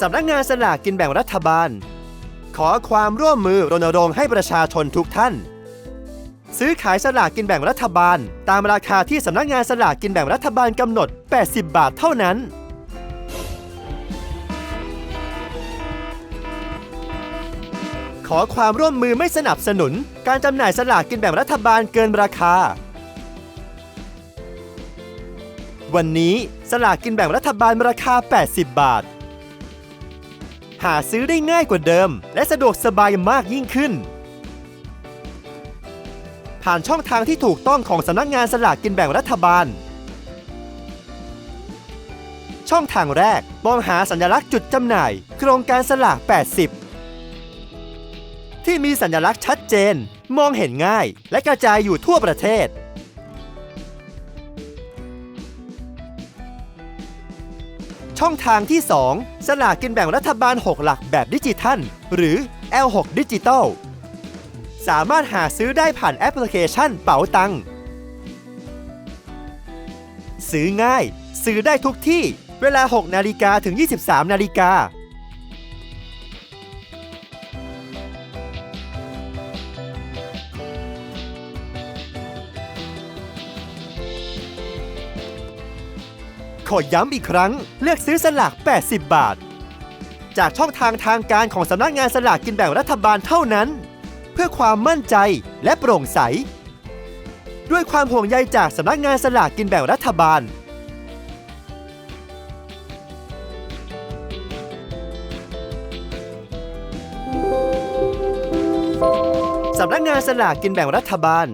สำนักงานสลากกินแบ่งรัฐบาล ขอความร่วมมือรณรงค์ให้ประชาชนทุกท่าน ซื้อขายสลากกินแบ่งรัฐบาล ตามราคาที่สำนักงานสลากกินแบ่งรัฐบาลกำหนด 80 บาทเท่านั้นขอความร่วมมือไม่สนับสนุน การจำหน่ายสลากกินแบ่งรัฐบาลเกินราคา วันนี้สลากกินแบ่งรัฐบาลราคา 80 บาท หาซื้อได้ง่ายกว่าเดิม และสะดวกสบายมากยิ่งขึ้น ผ่านช่องทางที่ถูกต้องของสำนักงานสลากกินแบ่งรัฐบาล ช่องทางแรกมองหาสัญลักษณ์จุดจำหน่าย โครงการสลาก 80 ที่มีสัญลักษณ์ชัดเจน มองเห็นง่าย และกระจายอยู่ทั่วประเทศ ช่องทางที่ 2 สลากกินแบ่งรัฐบาล 6 หลักแบบดิจิทัล หรือ L6 ดิจิตอลสามารถหาซื้อได้ผ่านแอปพลิเคชันเป๋าตัง ซื้อง่าย ซื้อได้ทุกที่ เวลา 6 นาฬิกาถึง 23 นาฬิกา ขอย้ำอีกครั้ง เลือกซื้อสลาก 80 บาท จากช่องทางทางการของสำนักงานสลากกินแบ่งรัฐบาลเท่านั้น เพื่อความมั่นใจและโปร่งใส ด้วยความห่วงใยจากสำนักงานสลากกินแบ่งรัฐบาลสำนักงานสลากกินแบ่งรัฐบาล